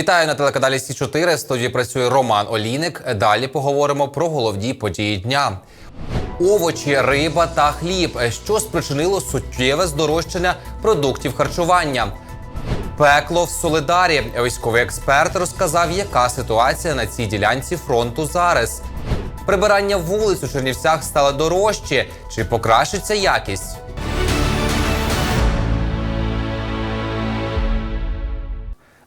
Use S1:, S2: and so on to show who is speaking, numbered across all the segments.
S1: Вітаю на телеканалі Сі 4 В студії працює Роман Олійник. Далі поговоримо про головні події дня. Овочі, риба та хліб, що спричинило суттєве здорожчання продуктів харчування. Пекло в Солидарі. Військовий експерт розказав, яка ситуація на цій ділянці фронту зараз. Прибирання вулиць у Чернівцях стало дорожче. Чи покращиться якість?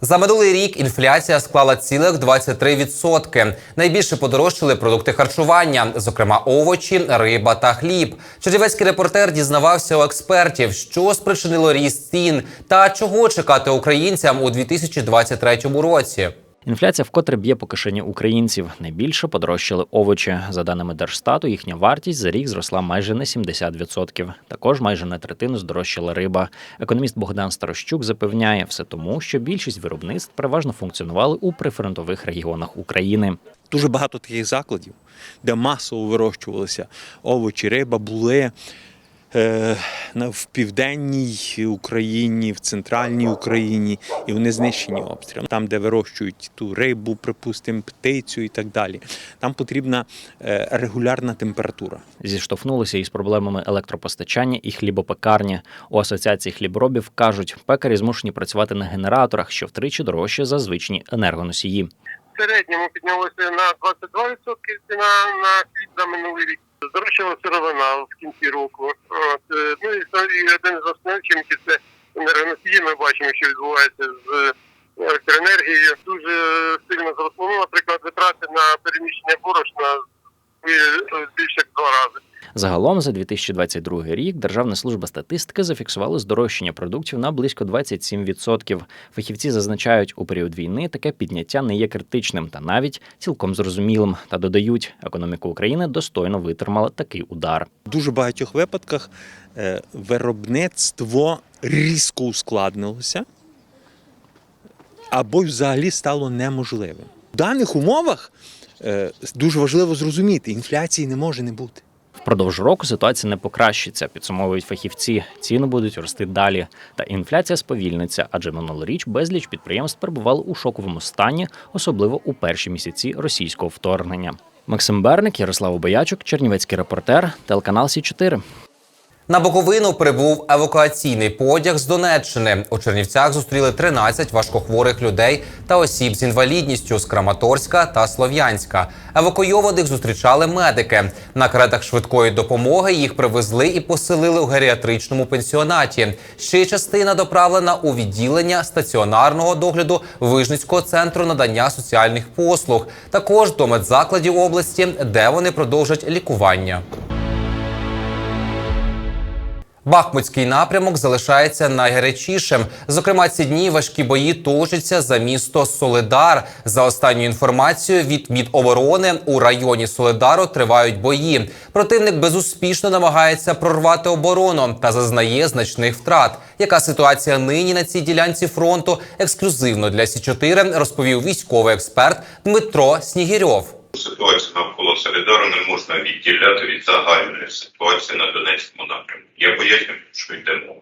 S1: За минулий рік інфляція склала цілих 23%. Найбільше подорожчали продукти харчування, зокрема овочі, риба та хліб. Чернівецький репортер дізнавався у експертів, що спричинило ріст цін та чого чекати українцям у 2023 році.
S2: Інфляція вкотре б'є по кишені українців. Найбільше подорожчали овочі. За даними Держстату, їхня вартість за рік зросла майже на 70%. Також майже на третину здорожчала риба. Економіст Богдан Старощук запевняє, все тому, що більшість виробництв переважно функціонували у прифронтових регіонах України.
S3: Дуже багато таких закладів, де масово вирощувалися овочі, риба, були в південній Україні, в центральній Україні, і вони знищені обстрілами. Там, де вирощують ту рибу, припустимо, птицю і так далі. Там потрібна е, регулярна температура.
S2: Зіштовхнулися із проблемами електропостачання і хлібопекарні. У асоціації хліборобів кажуть, пекарі змушені працювати на генераторах, що втричі дорожче за звичні енергоносії.
S4: в середньому піднялося на 22% ціна на хліб за минулий рік. Здорожчала сировина в кінці року. І, один з основних це енергоносії. Ми бачимо, що відбувається з електроенергією. Дуже сильно зросло. Ну, наприклад, витрати на переміщення борошна е, більше як два рази.
S2: Загалом за 2022 рік Державна служба статистики зафіксувала здорожчання продуктів на близько 27%. Фахівці зазначають, у період війни таке підняття не є критичним та навіть цілком зрозумілим. Та додають, економіка України достойно витримала такий удар.
S3: Дуже багатьох випадках е, виробництво різко ускладнилося або взагалі стало неможливим. В даних умовах е, дуже важливо зрозуміти, інфляції не може не бути.
S2: Впродовж року ситуація не покращиться, підсумовують фахівці. Ціни будуть рости далі. Та інфляція сповільниться, адже минулоріч безліч підприємств перебували у шоковому стані, особливо у перші місяці російського вторгнення. Максим Берник, Ярослав Боячук, Чернівецький репортер, телеканал Сі 4
S1: На Буковину прибув евакуаційний потяг з Донеччини. У Чернівцях зустріли 13 важкохворих людей та осіб з інвалідністю з Краматорська та Слов'янська. Евакуйованих зустрічали медики. На каретах швидкої допомоги їх привезли і поселили у геріатричному пенсіонаті. Ще частина доправлена у відділення стаціонарного догляду Вижницького центру надання соціальних послуг, також до медзакладів області, де вони продовжать лікування. Бахмутський напрямок залишається найгарячішим. Зокрема, ці дні важкі бої точаться за місто Солидар. За останньою інформацією від Міноборони у районі Солидару тривають бої. Противник безуспішно намагається прорвати оборону та зазнає значних втрат. Яка ситуація нині на цій ділянці фронту? Ексклюзивно для Сі 4 розповів військовий експерт Дмитро Снігірьов.
S5: Ситуацію навколо Солідару не можна відділяти від загальної ситуації на Донецькому напрямку. Я поясню, що йде мова.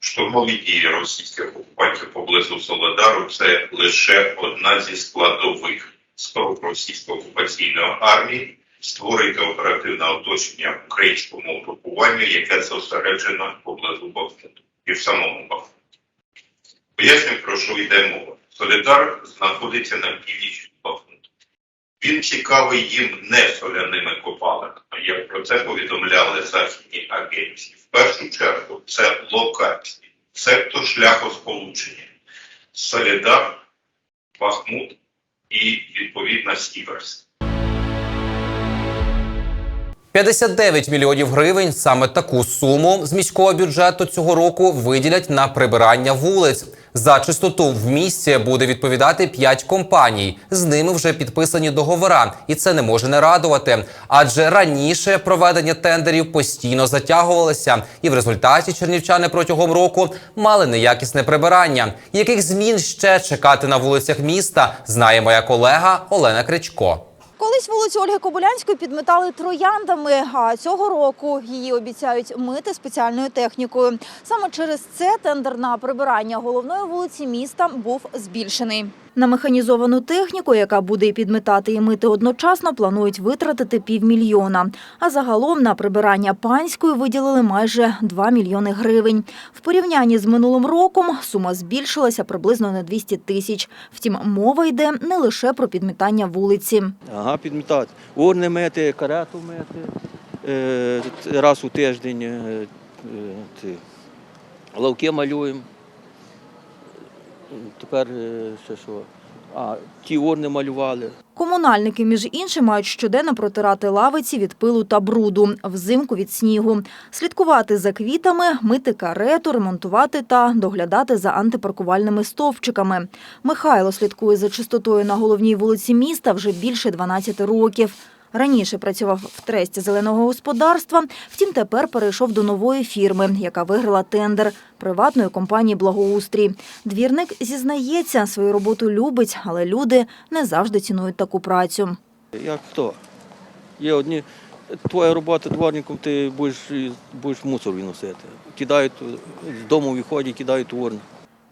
S5: Штурмові дії російських окупантів поблизу Солидару це лише одна зі складових спроб російської окупаційної армії створити оперативне оточення українському угрупуванню, яке зосереджено поблизу Бахмуту і в самому Бахмуті. Поясню, про що йде мова. Солідар знаходиться на північ. Він цікавий їм не соляними копалинами, як про це повідомляли західні агенції. В першу чергу це локації, сектор шляхосполучення, Солідар, Бахмут і відповідно Сіверськ.
S1: 59 мільйонів гривень саме таку суму з міського бюджету цього року виділять на прибирання вулиць. За чистоту в місті буде відповідати 5 компаній. З ними вже підписані договора, і це не може не радувати. Адже раніше проведення тендерів постійно затягувалося, і в результаті чернівчани протягом року мали неякісне прибирання. Яких змін ще чекати на вулицях міста, знає моя колега Олена Кричко.
S6: Колись вулицю Ольги Кобилянської підметали трояндами, а цього року її обіцяють мити спеціальною технікою. Саме через це тендер на прибирання головної вулиці міста був збільшений. На механізовану техніку, яка буде і підметати, і мити одночасно, планують витратити півмільйона. А загалом на прибирання панської виділили майже 2 мільйони гривень. В порівнянні з минулим роком сума збільшилася приблизно на 200 тисяч. Втім, мова йде не лише про підмітання вулиці.
S7: Ага, підмітати. Урни мити, карету мити е, раз у тиждень. Е, е, лавки малюємо. Тепер ще що? А, ті урни малювали.
S6: Комунальники, між іншим, мають щоденно протирати лавиці від пилу та бруду, взимку від снігу, слідкувати за квітами, мити карету, ремонтувати та доглядати за антипаркувальними стовпчиками. Михайло слідкує за чистотою на головній вулиці міста вже більше 12 років. Раніше працював в тресті зеленого господарства, втім тепер перейшов до нової фірми, яка виграла тендер приватної компанії Благоустрій. Двірник зізнається, свою роботу любить, але люди не завжди цінують таку працю.
S7: Як хто? Є одні. Твоя робота дворником, ти будеш, будеш мусор виносити. Кидають з дому виходять, кидають урни.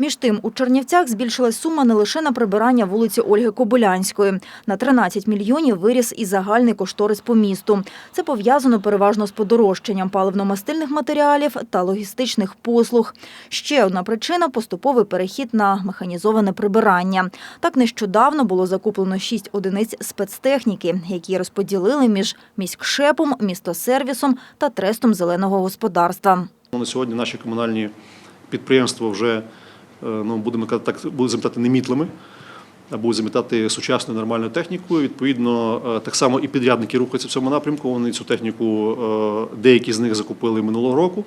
S6: Між тим, у Чернівцях збільшилась сума не лише на прибирання вулиці Ольги Кобилянської. На 13 мільйонів виріс і загальний кошторис по місту. Це пов'язано переважно з подорожчанням паливно-мастильних матеріалів та логістичних послуг. Ще одна причина – поступовий перехід на механізоване прибирання. Так нещодавно було закуплено 6 одиниць спецтехніки, які розподілили між міськшепом, містосервісом та трестом зеленого господарства.
S8: На сьогодні наші комунальні підприємства вже ну, будемо казати так, будуть замітати немітлими, або замітати сучасною нормальною технікою. Відповідно, е, так само і підрядники рухаються в цьому напрямку. Вони цю техніку, е, деякі з них закупили минулого року.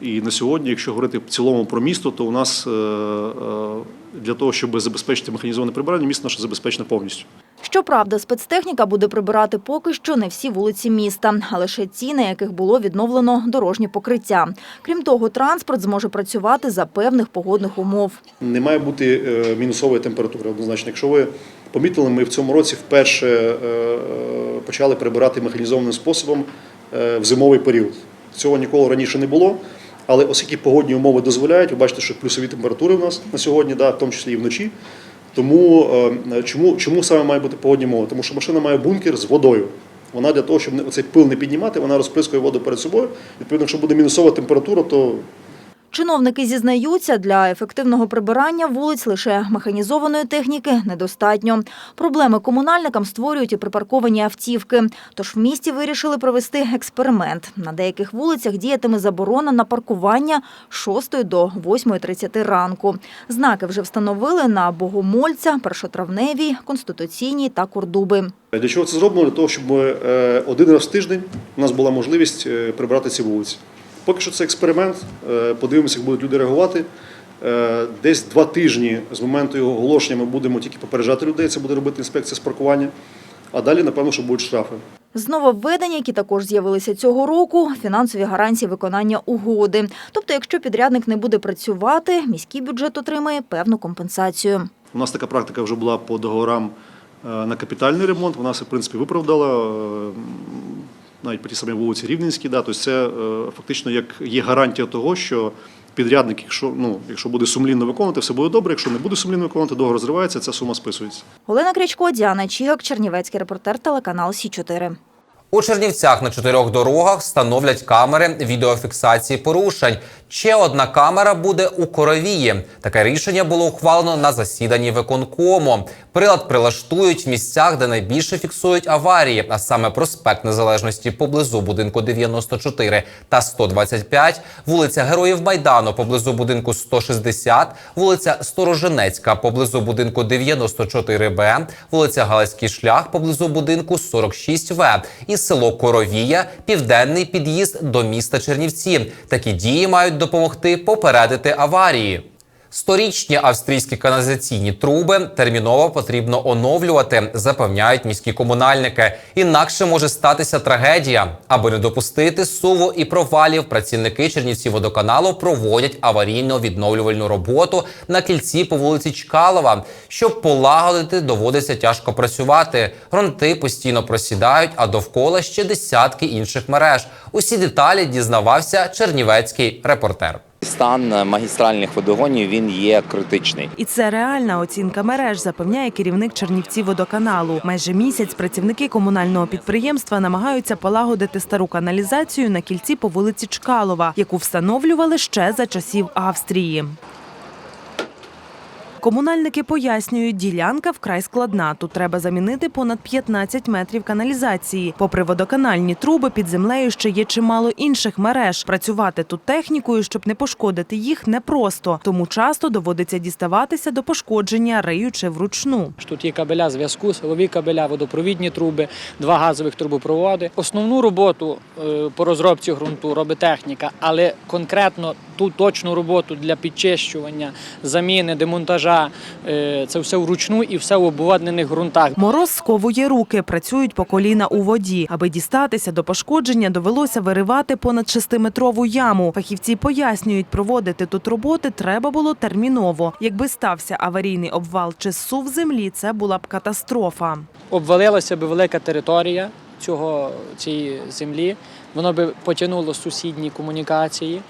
S8: І на сьогодні, якщо говорити в цілому про місто, то у нас е, е, для того, щоб забезпечити механізоване прибирання, місто наше забезпечено повністю.
S6: Щоправда, спецтехніка буде прибирати поки що не всі вулиці міста, а лише ті, на яких було відновлено дорожнє покриття. Крім того, транспорт зможе працювати за певних погодних умов.
S8: Не має бути е, мінусової температури. Однозначно, якщо ви помітили, ми в цьому році вперше е, е, почали прибирати механізованим способом в зимовий період. Цього ніколи раніше не було. Але оскільки погодні умови дозволяють, ви бачите, що плюсові температури у нас на сьогодні, да, в тому числі і вночі. Тому е, чому, чому саме має бути погодні мови? Тому що машина має бункер з водою. Вона для того, щоб оцей пил не піднімати, вона розприскує воду перед собою. Відповідно, якщо буде мінусова температура, то
S6: Чиновники зізнаються, для ефективного прибирання вулиць лише механізованої техніки недостатньо. Проблеми комунальникам створюють і припарковані автівки. Тож в місті вирішили провести експеримент. На деяких вулицях діятиме заборона на паркування з 6 до 8.30 ранку. Знаки вже встановили на Богомольця, Першотравневій, Конституційній та Кордуби.
S8: Для чого це зроблено? Для того, щоб е, один раз в тиждень у нас була можливість е, прибрати ці вулиці. Поки що це експеримент. е, Подивимося, як будуть люди реагувати. Е, Десь два тижні з моменту його оголошення ми будемо тільки попереджати людей. Це буде робити інспекція з паркування. А далі, напевно, що будуть штрафи.
S6: З нововведень, які також з'явилися цього року, фінансові гарантії виконання угоди. Тобто, якщо підрядник не буде працювати, міський бюджет отримає певну компенсацію.
S8: У нас така практика вже була по договорам е, на капітальний ремонт. Вона все, в принципі, виправдала. Навіть по тій самій вулиці Рівненській, да, тобто це е, фактично як є гарантія того, що підрядник, якщо ну якщо буде сумлінно виконувати, все буде добре. Якщо не буде сумлінно виконувати, договор розривається, ця сума списується.
S6: Олена Крячко, Діана Чігак, Чернівецький репортер, телеканал Сі 4
S1: У Чернівцях на чотирьох дорогах встановлять камери відеофіксації порушень. Ще одна камера буде у Коровії. Таке рішення було ухвалено на засіданні виконкому. Прилад прилаштують в місцях, де найбільше фіксують аварії, а саме проспект Незалежності поблизу будинку 94 та 125, вулиця Героїв Майдану поблизу будинку 160, вулиця Сторожинецька поблизу будинку 94Б, вулиця Галицький шлях поблизу будинку 46В і село Коровія, південний під'їзд до міста Чернівці. Такі дії мають допомогти попередити аварії. Сторічні австрійські каналізаційні труби терміново потрібно оновлювати, запевняють міські комунальники. Інакше може статися трагедія. Аби не допустити суву і провалів, працівники Чернівці водоканалу проводять аварійно-відновлювальну роботу на кільці по вулиці Чкалова. Щоб полагодити, доводиться тяжко працювати. Грунти постійно просідають, а довкола ще десятки інших мереж. Усі деталі дізнавався чернівецький репортер.
S9: Стан магістральних водогонів він є критичний.
S10: І це реальна оцінка мереж, запевняє керівник Чернівців водоканалу. Майже місяць працівники комунального підприємства намагаються полагодити стару каналізацію на кільці по вулиці Чкалова, яку встановлювали ще за часів Австрії. Комунальники пояснюють, ділянка вкрай складна. Тут треба замінити понад 15 метрів каналізації. Попри водоканальні труби, під землею ще є чимало інших мереж. Працювати тут технікою, щоб не пошкодити їх, непросто. Тому часто доводиться діставатися до пошкодження, риючи вручну.
S11: Тут є кабеля зв'язку, силові кабеля, водопровідні труби, два газових трубопроводи. Основну роботу е, по розробці ґрунту робить техніка, але конкретно ту точну роботу для підчищування, заміни, демонтажа е, це все вручну і все в обводнених ґрунтах.
S10: Мороз сковує руки, працюють по коліна у воді. Аби дістатися до пошкодження, довелося виривати понад шестиметрову яму. Фахівці пояснюють, проводити тут роботи треба було терміново. Якби стався аварійний обвал чи зсув землі, це була б катастрофа.
S11: Обвалилася би велика територія цього, цієї землі, воно би потягнуло сусідні комунікації.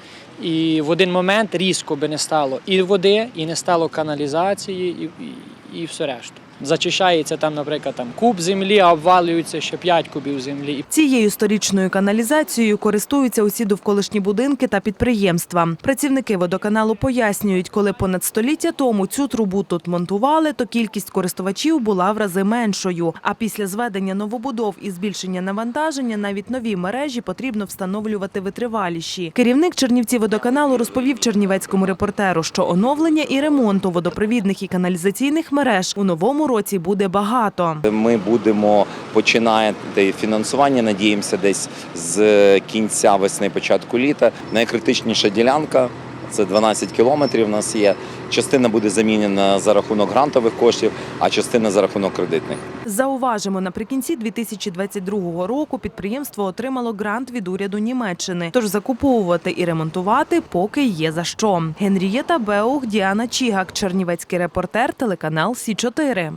S11: І в один момент різко би не стало і води, і не стало каналізації, і, і, і все решту. Зачищається там, наприклад, там куб землі, а обвалюється ще 5 кубів землі.
S10: Цією сторічною каналізацією користуються усі довколишні будинки та підприємства. Працівники водоканалу пояснюють, коли понад століття тому цю трубу тут монтували, то кількість користувачів була в рази меншою. А після зведення новобудов і збільшення навантаження навіть нові мережі потрібно встановлювати витриваліші. Керівник Чернівці водоканалу розповів чернівецькому репортеру, що оновлення і ремонту водопровідних і каналізаційних мереж у новому році буде багато.
S9: Ми будемо починати фінансування. Надіємося, десь з кінця весни, початку літа. Найкритичніша ділянка. Це 12 кілометрів. У нас є частина буде замінена за рахунок грантових коштів, а частина за рахунок кредитних.
S10: Зауважимо, наприкінці 2022 року підприємство отримало грант від уряду Німеччини. Тож закуповувати і ремонтувати поки є за що. Генрієта Беух, Діана Чігак, Чернівецький репортер, телеканал Сі 4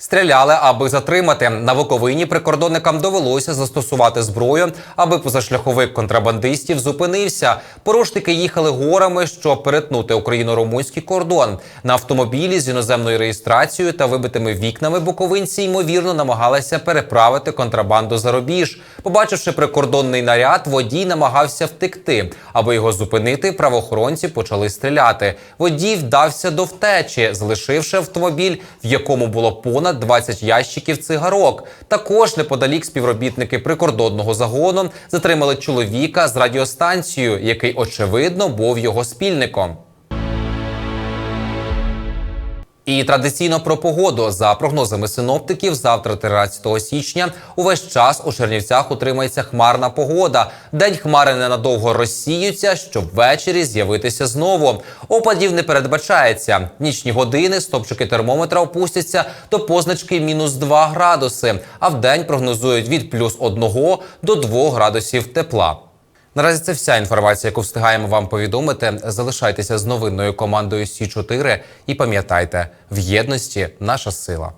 S1: Стріляли, аби затримати. На Буковині прикордонникам довелося застосувати зброю, аби позашляховик контрабандистів зупинився. Порушники їхали горами, щоб перетнути україно-румунський кордон. На автомобілі з іноземною реєстрацією та вибитими вікнами буковинці ймовірно намагалися переправити контрабанду за рубіж. Побачивши прикордонний наряд, водій намагався втекти. Аби його зупинити, правоохоронці почали стріляти. Водій вдався до втечі, залишивши автомобіль, в якому було понад 20 ящиків цигарок. Також неподалік співробітники прикордонного загону затримали чоловіка з радіостанцією, який очевидно був його спільником. І традиційно про погоду за прогнозами синоптиків, завтра, 13 січня, увесь час у Чернівцях утримається хмарна погода. День хмари ненадовго розсіються, щоб ввечері з'явитися знову. Опадів не передбачається. Нічні години стопчики термометра опустяться до позначки мінус 2 градуси, а в день прогнозують від плюс 1 до 2 градусів тепла. Наразі це вся інформація, яку встигаємо вам повідомити. Залишайтеся з новинною командою Сі 4 і пам'ятайте, в єдності наша сила.